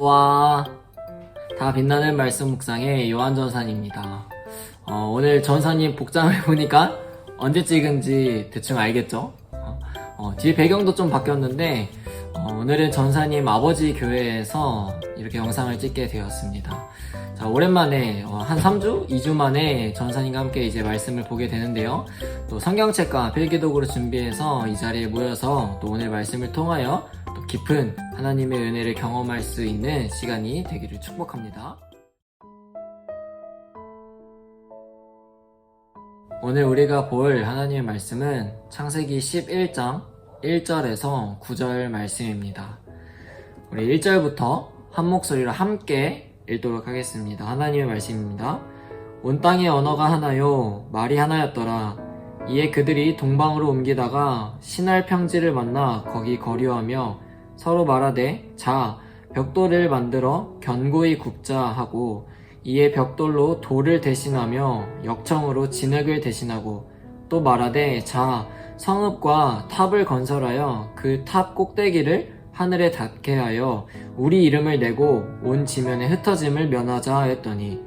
와, 다 빛나는 말씀 묵상의 요한 전사입니다. 어, 오늘 전사님 복장을 보니까 언제 찍은지 대충 알겠죠? 어, 어, 뒤에 배경도 좀 바뀌었는데 어, 오늘은 전사님 아버지 교회에서 이렇게 영상을 찍게 되었습니다. 자, 오랜만에 어, 한 3주, 2주 만에 전사님과 함께 이제 말씀을 보게 되는데요. 또 성경책과 필기도구를 준비해서 이 자리에 모여서 또 오늘 말씀을 통하여 또 깊은 하나님의 은혜를 경험할 수 있는 시간이 되기를 축복합니다. 오늘 우리가 볼 하나님의 말씀은 창세기 11장 1절에서 9절 말씀입니다. 우리 1절부터 한 목소리로 함께 읽도록 하겠습니다. 하나님의 말씀입니다. 온 땅의 언어가 하나요, 말이 하나였더라. 이에 그들이 동방으로 옮기다가 신할 평지를 만나 거기 거류하며 서로 말하되 자 벽돌을 만들어 견고히 굽자 하고 이에 벽돌로 돌을 대신하며 역청으로 진흙을 대신하고 또 말하되 자 성읍과 탑을 건설하여 그 탑 꼭대기를 하늘에 닿게 하여 우리 이름을 내고 온 지면에 흩어짐을 면하자 하였더니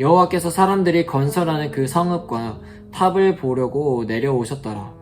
여호와께서 사람들이 건설하는 그 성읍과 탑을 보려고 내려오셨더라.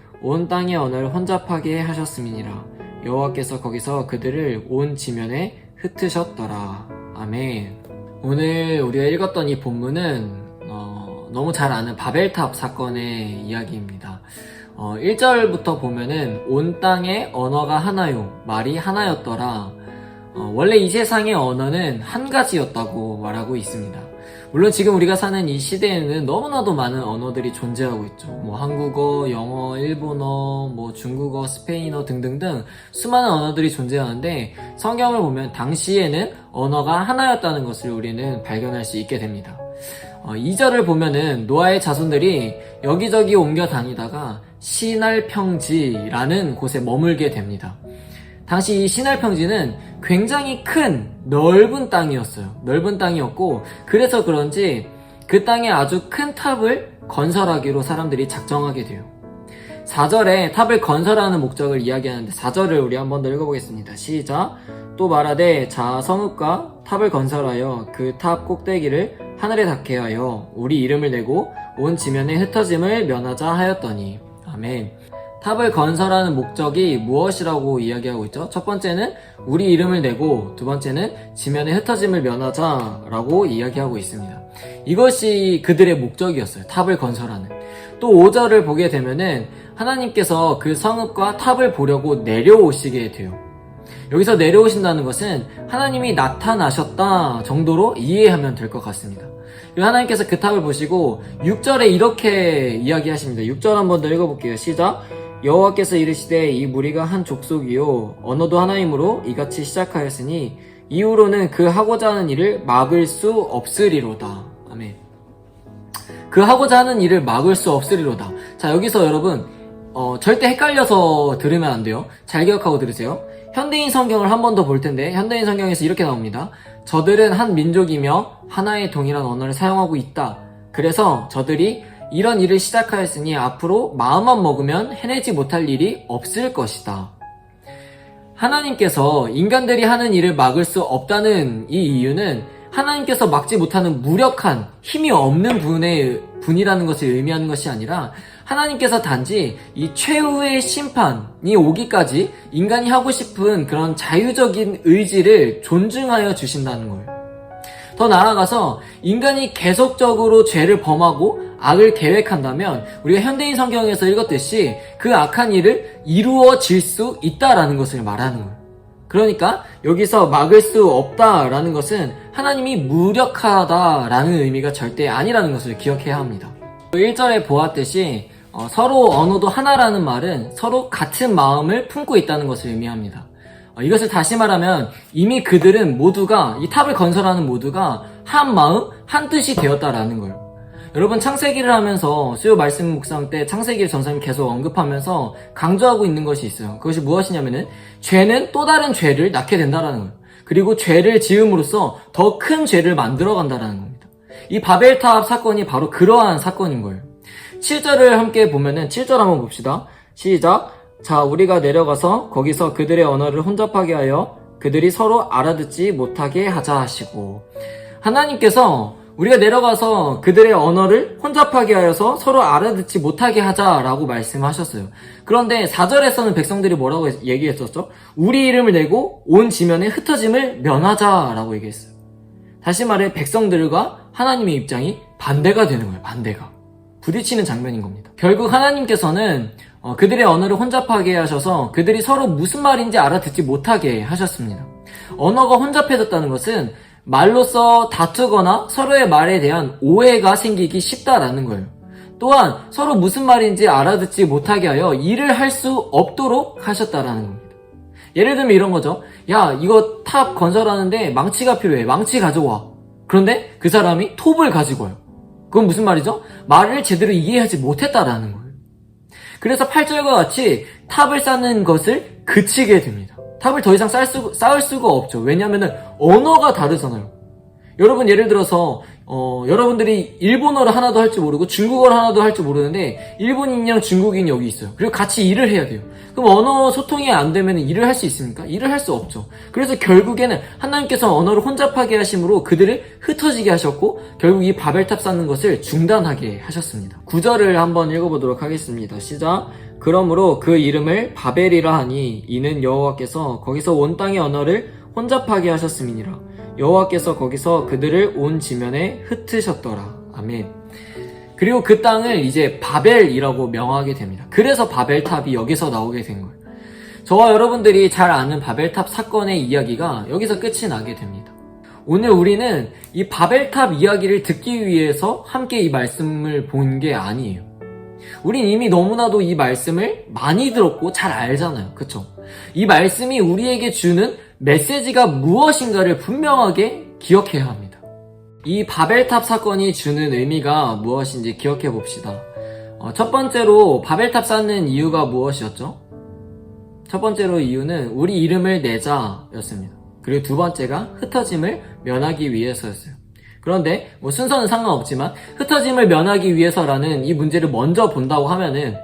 온 땅의 언어를 혼잡하게 하셨음이니라. 여호와께서 거기서 그들을 온 지면에 흩으셨더라. 아멘. 오늘 우리가 읽었던 이 본문은 어, 너무 잘 아는 바벨탑 사건의 이야기입니다. 어, 1절부터 보면은 온 땅의 언어가 하나요. 말이 하나였더라. 어, 원래 이 세상의 언어는 한 가지였다고 말하고 있습니다. 물론 지금 우리가 사는 이 시대에는 너무나도 많은 언어들이 존재하고 있죠. 뭐 한국어, 영어, 일본어, 뭐 중국어, 스페인어 등등등 수많은 언어들이 존재하는데 성경을 보면 당시에는 언어가 하나였다는 것을 우리는 발견할 수 있게 됩니다. 어, 2절을 보면은 노아의 자손들이 여기저기 옮겨 다니다가 신할평지라는 곳에 머물게 됩니다. 당시 이 신할평지는 굉장히 큰 넓은 땅이었어요. 넓은 땅이었고 그래서 그런지 그 땅에 아주 큰 탑을 건설하기로 사람들이 작정하게 돼요. 4절에 탑을 건설하는 목적을 이야기하는데 4절을 우리 한번 더 읽어보겠습니다. 시작. 또 말하되 자 성읍과 탑을 건설하여 그 탑 꼭대기를 하늘에 닿게 하여 우리 이름을 내고 온 지면에 흩어짐을 면하자 하였더니 아멘. 탑을 건설하는 목적이 무엇이라고 이야기하고 있죠? 첫 번째는 우리 이름을 내고 두 번째는 지면에 흩어짐을 면하자라고 이야기하고 있습니다. 이것이 그들의 목적이었어요. 탑을 건설하는. 또 5절을 보게 되면은 하나님께서 그 성읍과 탑을 보려고 내려오시게 돼요. 여기서 내려오신다는 것은 하나님이 나타나셨다 정도로 이해하면 될 것 같습니다. 그리고 하나님께서 그 탑을 보시고 6절에 이렇게 이야기하십니다. 6절 한 번 더 읽어볼게요. 시작. 여호와께서 이르시되 이 무리가 한 족속이요 언어도 하나이므로 이같이 시작하였으니 이후로는 그 하고자 하는 일을 막을 수 없으리로다. 아멘. 그 하고자 하는 일을 막을 수 없으리로다. 자 여기서 여러분 어, 절대 헷갈려서 들으면 안 돼요. 잘 기억하고 들으세요. 현대인 성경을 한 번 더 볼 텐데 현대인 성경에서 이렇게 나옵니다. 저들은 한 민족이며 하나의 동일한 언어를 사용하고 있다. 그래서 저들이 이런 일을 시작하였으니 앞으로 마음만 먹으면 해내지 못할 일이 없을 것이다. 하나님께서 인간들이 하는 일을 막을 수 없다는 이 이유는 하나님께서 막지 못하는 무력한 힘이 없는 분의 분이라는 것을 의미하는 것이 아니라 하나님께서 단지 이 최후의 심판이 오기까지 인간이 하고 싶은 그런 자유적인 의지를 존중하여 주신다는 거예요. 더 나아가서 인간이 계속적으로 죄를 범하고 악을 계획한다면 우리가 현대인 성경에서 읽었듯이 그 악한 일을 이루어질 수 있다라는 것을 말하는 거예요. 그러니까 여기서 막을 수 없다라는 것은 하나님이 무력하다라는 의미가 절대 아니라는 것을 기억해야 합니다. 1절에 보았듯이 어, 서로 언어도 하나라는 말은 서로 같은 마음을 품고 있다는 것을 의미합니다. 어, 이것을 다시 말하면 이미 그들은 모두가 이 탑을 건설하는 모두가 한 마음 한 뜻이 되었다라는 거예요. 여러분 창세기를 하면서 수요 말씀 묵상 때 창세기를 전사님 계속 언급하면서 강조하고 있는 것이 있어요. 그것이 무엇이냐면은 죄는 또 다른 죄를 낳게 된다라는 거예요. 그리고 죄를 지음으로써 더 큰 죄를 만들어 간다라는 겁니다. 이 바벨탑 사건이 바로 그러한 사건인 거예요. 7절을 함께 보면은 7절 한번 봅시다. 시작. 자, 우리가 내려가서 거기서 그들의 언어를 혼잡하게 하여 그들이 서로 알아듣지 못하게 하자 하시고 하나님께서 우리가 내려가서 그들의 언어를 혼잡하게 하여서 서로 알아듣지 못하게 하자라고 말씀하셨어요. 그런데 4절에서는 백성들이 뭐라고 얘기했었죠? 우리 이름을 내고 온 지면에 흩어짐을 면하자라고 얘기했어요. 다시 말해 백성들과 하나님의 입장이 반대가 되는 거예요. 반대가. 부딪히는 장면인 겁니다. 결국 하나님께서는 어, 그들의 언어를 혼잡하게 하셔서 그들이 서로 무슨 말인지 알아듣지 못하게 하셨습니다. 언어가 혼잡해졌다는 것은 말로써 다투거나 서로의 말에 대한 오해가 생기기 쉽다라는 거예요. 또한 서로 무슨 말인지 알아듣지 못하게 하여 일을 할 수 없도록 하셨다라는 겁니다. 예를 들면 이런 거죠. 야, 이거 탑 건설하는데 망치가 필요해. 망치 가지고 와. 그런데 그 사람이 톱을 가지고 와요. 그건 무슨 말이죠? 말을 제대로 이해하지 못했다라는 거예요. 그래서 8절과 같이 탑을 쌓는 것을 그치게 됩니다. 탑을 더 이상 쌓을, 수, 쌓을 수가 없죠. 왜냐하면 언어가 다르잖아요. 여러분 예를 들어서 어, 여러분들이 일본어를 하나도 할줄 모르고 중국어를 하나도 할줄 모르는데 일본인이랑 중국인이 여기 있어요. 그리고 같이 일을 해야 돼요. 그럼 언어 소통이 안 되면 일을 할 수 있습니까? 일을 할 수 없죠. 그래서 결국에는 하나님께서 언어를 혼잡하게 하심으로 그들을 흩어지게 하셨고 결국 이 바벨탑 쌓는 것을 중단하게 하셨습니다. 구절을 한번 읽어보도록 하겠습니다. 시작. 그러므로 그 이름을 바벨이라 하니 이는 여호와께서 거기서 온 땅의 언어를 혼잡하게 하셨음이니라. 여호와께서 거기서 그들을 온 지면에 흩으셨더라. 아멘. 그리고 그 땅을 이제 바벨이라고 명하게 됩니다. 그래서 바벨탑이 여기서 나오게 된 거예요. 저와 여러분들이 잘 아는 바벨탑 사건의 이야기가 여기서 끝이 나게 됩니다. 오늘 우리는 이 바벨탑 이야기를 듣기 위해서 함께 이 말씀을 본 게 아니에요. 우린 이미 너무나도 이 말씀을 많이 들었고 잘 알잖아요. 그쵸? 이 말씀이 우리에게 주는 메시지가 무엇인가를 분명하게 기억해야 합니다. 이 바벨탑 사건이 주는 의미가 무엇인지 기억해 봅시다. 어, 첫 번째로 바벨탑 쌓는 이유가 무엇이었죠? 첫 번째로 이유는 우리 이름을 내자였습니다. 그리고 두 번째가 흩어짐을 면하기 위해서였어요. 그런데 뭐 순서는 상관없지만 흩어짐을 면하기 위해서라는 이 문제를 먼저 본다고 하면은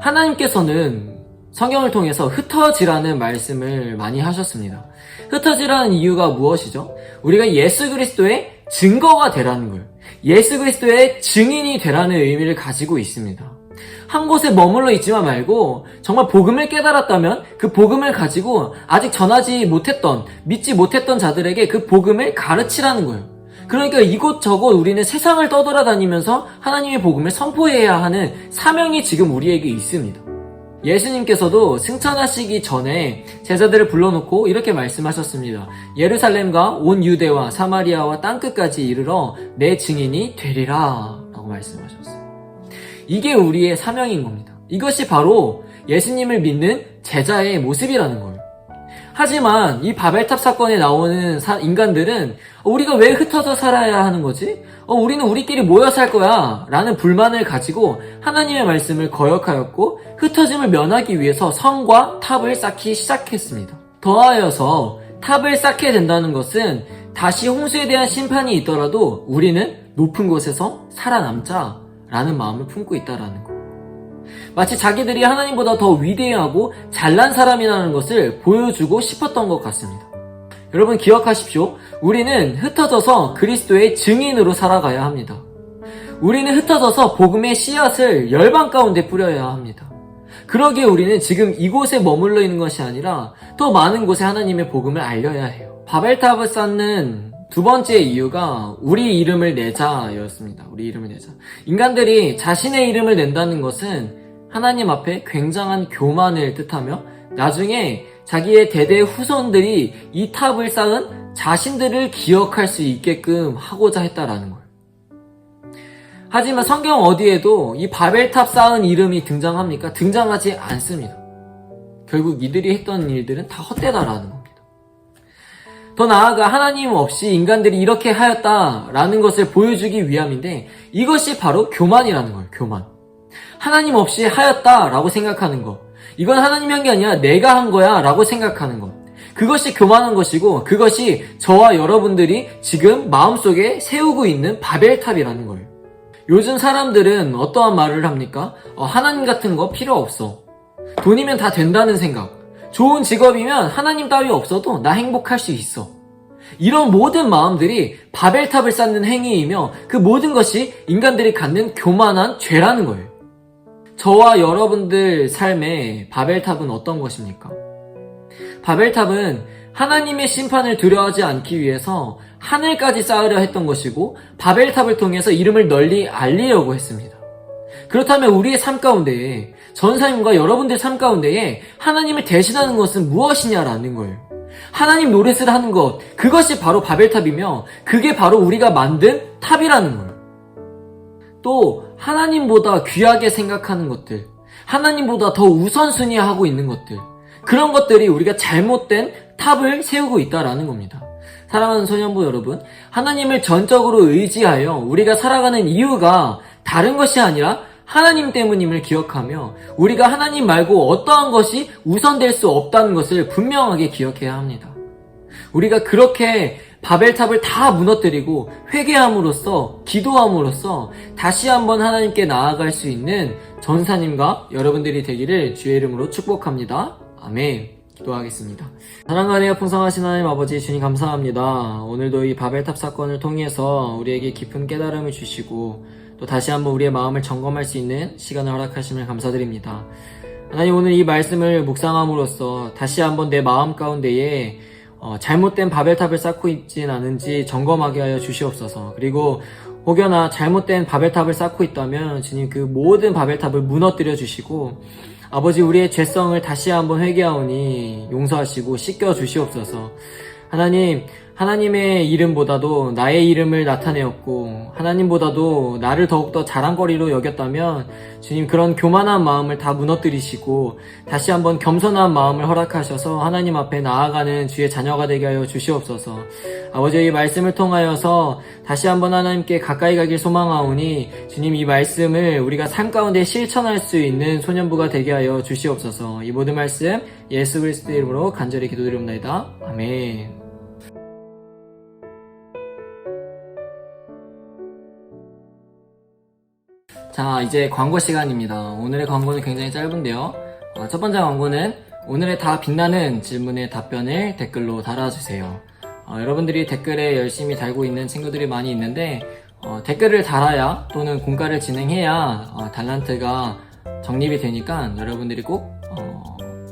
하나님께서는 성경을 통해서 흩어지라는 말씀을 많이 하셨습니다. 흩어지라는 이유가 무엇이죠? 우리가 예수 그리스도의 증거가 되라는 거예요. 예수 그리스도의 증인이 되라는 의미를 가지고 있습니다. 한 곳에 머물러 있지만 말고 정말 복음을 깨달았다면 그 복음을 가지고 아직 전하지 못했던 믿지 못했던 자들에게 그 복음을 가르치라는 거예요. 그러니까 이곳저곳 우리는 세상을 떠돌아다니면서 하나님의 복음을 선포해야 하는 사명이 지금 우리에게 있습니다. 예수님께서도 승천하시기 전에 제자들을 불러놓고 이렇게 말씀하셨습니다. 예루살렘과 온 유대와 사마리아와 땅끝까지 이르러 내 증인이 되리라 라고 말씀하셨어요. 이게 우리의 사명인 겁니다. 이것이 바로 예수님을 믿는 제자의 모습이라는 거예요. 하지만 이 바벨탑 사건에 나오는 사- 인간들은 우리가 왜 흩어져 살아야 하는 거지? 어, 우리는 우리끼리 모여 살 거야. 라는 불만을 가지고 하나님의 말씀을 거역하였고 흩어짐을 면하기 위해서 성과 탑을 쌓기 시작했습니다. 더하여서 탑을 쌓게 된다는 것은 다시 홍수에 대한 심판이 있더라도 우리는 높은 곳에서 살아남자 라는 마음을 품고 있다라는 거. 마치 자기들이 하나님보다 더 위대하고 잘난 사람이라는 것을 보여주고 싶었던 것 같습니다. 여러분 기억하십시오. 우리는 흩어져서 그리스도의 증인으로 살아가야 합니다. 우리는 흩어져서 복음의 씨앗을 열방 가운데 뿌려야 합니다. 그러기에 우리는 지금 이곳에 머물러 있는 것이 아니라 더 많은 곳에 하나님의 복음을 알려야 해요. 바벨탑을 쌓는 두 번째 이유가 우리 이름을 내자였습니다. 우리 이름을 내자. 인간들이 자신의 이름을 낸다는 것은 하나님 앞에 굉장한 교만을 뜻하며 나중에 자기의 대대 후손들이 이 탑을 쌓은 자신들을 기억할 수 있게끔 하고자 했다라는 거예요. 하지만 성경 어디에도 이 바벨탑 쌓은 이름이 등장합니까? 등장하지 않습니다. 결국 이들이 했던 일들은 다 헛되다라는 겁니다. 더 나아가 하나님 없이 인간들이 이렇게 하였다라는 것을 보여주기 위함인데 이것이 바로 교만이라는 거예요. 교만. 하나님 없이 하였다라고 생각하는 것. 이건 하나님이 한 게 아니라 내가 한 거야 라고 생각하는 것. 그것이 교만한 것이고 그것이 저와 여러분들이 지금 마음속에 세우고 있는 바벨탑이라는 거예요. 요즘 사람들은 어떠한 말을 합니까? 어, 하나님 같은 거 필요 없어. 돈이면 다 된다는 생각. 좋은 직업이면 하나님 따위 없어도 나 행복할 수 있어. 이런 모든 마음들이 바벨탑을 쌓는 행위이며 그 모든 것이 인간들이 갖는 교만한 죄라는 거예요. 저와 여러분들 삶의 바벨탑은 어떤 것입니까? 바벨탑은 하나님의 심판을 두려워하지 않기 위해서 하늘까지 쌓으려 했던 것이고 바벨탑을 통해서 이름을 널리 알리려고 했습니다. 그렇다면 우리의 삶 가운데에 전사님과 여러분들 삶 가운데에 하나님을 대신하는 것은 무엇이냐라는 거예요. 하나님 노릇을 하는 것 그것이 바로 바벨탑이며 그게 바로 우리가 만든 탑이라는 거예요. 또 하나님보다 귀하게 생각하는 것들 하나님보다 더 우선순위하고 있는 것들 그런 것들이 우리가 잘못된 탑을 세우고 있다라는 겁니다. 사랑하는 소년부 여러분, 하나님을 전적으로 의지하여 우리가 살아가는 이유가 다른 것이 아니라 하나님 때문임을 기억하며 우리가 하나님 말고 어떠한 것이 우선될 수 없다는 것을 분명하게 기억해야 합니다. 우리가 그렇게 바벨탑을 다 무너뜨리고 회개함으로써 기도함으로써 다시 한번 하나님께 나아갈 수 있는 전사님과 여러분들이 되기를 주의 이름으로 축복합니다. 아멘. 기도하겠습니다. 사랑하네요 풍성하신 하나님 아버지 주님 감사합니다. 오늘도 이 바벨탑 사건을 통해서 우리에게 깊은 깨달음을 주시고 또 다시 한번 우리의 마음을 점검할 수 있는 시간을 허락하심을 감사드립니다. 하나님 오늘 이 말씀을 묵상함으로써 다시 한번 내 마음 가운데에 어, 잘못된 바벨탑을 쌓고 있진 않은지 점검하게 하여 주시옵소서. 그리고 혹여나 잘못된 바벨탑을 쌓고 있다면 주님 그 모든 바벨탑을 무너뜨려 주시고 아버지 우리의 죄성을 다시 한번 회개하오니 용서하시고 씻겨 주시옵소서. 하나님 하나님의 이름보다도 나의 이름을 나타내었고 하나님보다도 나를 더욱더 자랑거리로 여겼다면 주님 그런 교만한 마음을 다 무너뜨리시고 다시 한번 겸손한 마음을 허락하셔서 하나님 앞에 나아가는 주의 자녀가 되게 하여 주시옵소서. 아버지 이 말씀을 통하여서 다시 한번 하나님께 가까이 가길 소망하오니 주님 이 말씀을 우리가 삶 가운데 실천할 수 있는 소년부가 되게 하여 주시옵소서. 이 모든 말씀 예수 그리스도 이름으로 간절히 기도드립니다. 아멘. 자, 이제 광고 시간입니다. 오늘의 광고는 굉장히 짧은데요. 어, 첫 번째 광고는 오늘의 다 빛나는 질문의 답변을 댓글로 달아주세요. 어, 여러분들이 댓글에 열심히 달고 있는 친구들이 많이 있는데 어, 댓글을 달아야 또는 공가를 진행해야 어, 달란트가 적립이 되니까 여러분들이 꼭 어,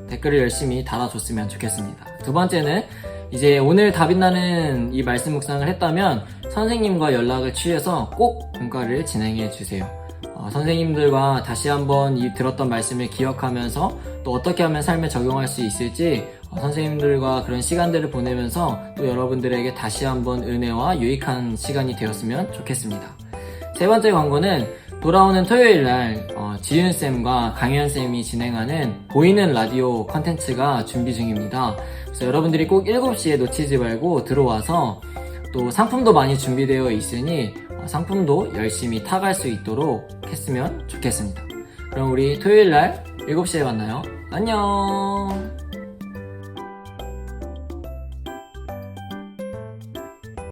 댓글을 열심히 달아줬으면 좋겠습니다. 두 번째는 이제 오늘 답이 나는 이 말씀 묵상을 했다면 선생님과 연락을 취해서 꼭 공가를 진행해 주세요. 어, 선생님들과 다시 한번 이 들었던 말씀을 기억하면서 또 어떻게 하면 삶에 적용할 수 있을지 어, 선생님들과 그런 시간들을 보내면서 또 여러분들에게 다시 한번 은혜와 유익한 시간이 되었으면 좋겠습니다. 세 번째 광고는 돌아오는 토요일 날 어, 지윤쌤과 강현쌤이 진행하는 보이는 라디오 컨텐츠가 준비 중입니다. 그래서 여러분들이 꼭 7시에 놓치지 말고 들어와서 또 상품도 많이 준비되어 있으니 어, 상품도 열심히 타갈 수 있도록 했으면 좋겠습니다. 그럼 우리 토요일 날 7시에 만나요. 안녕!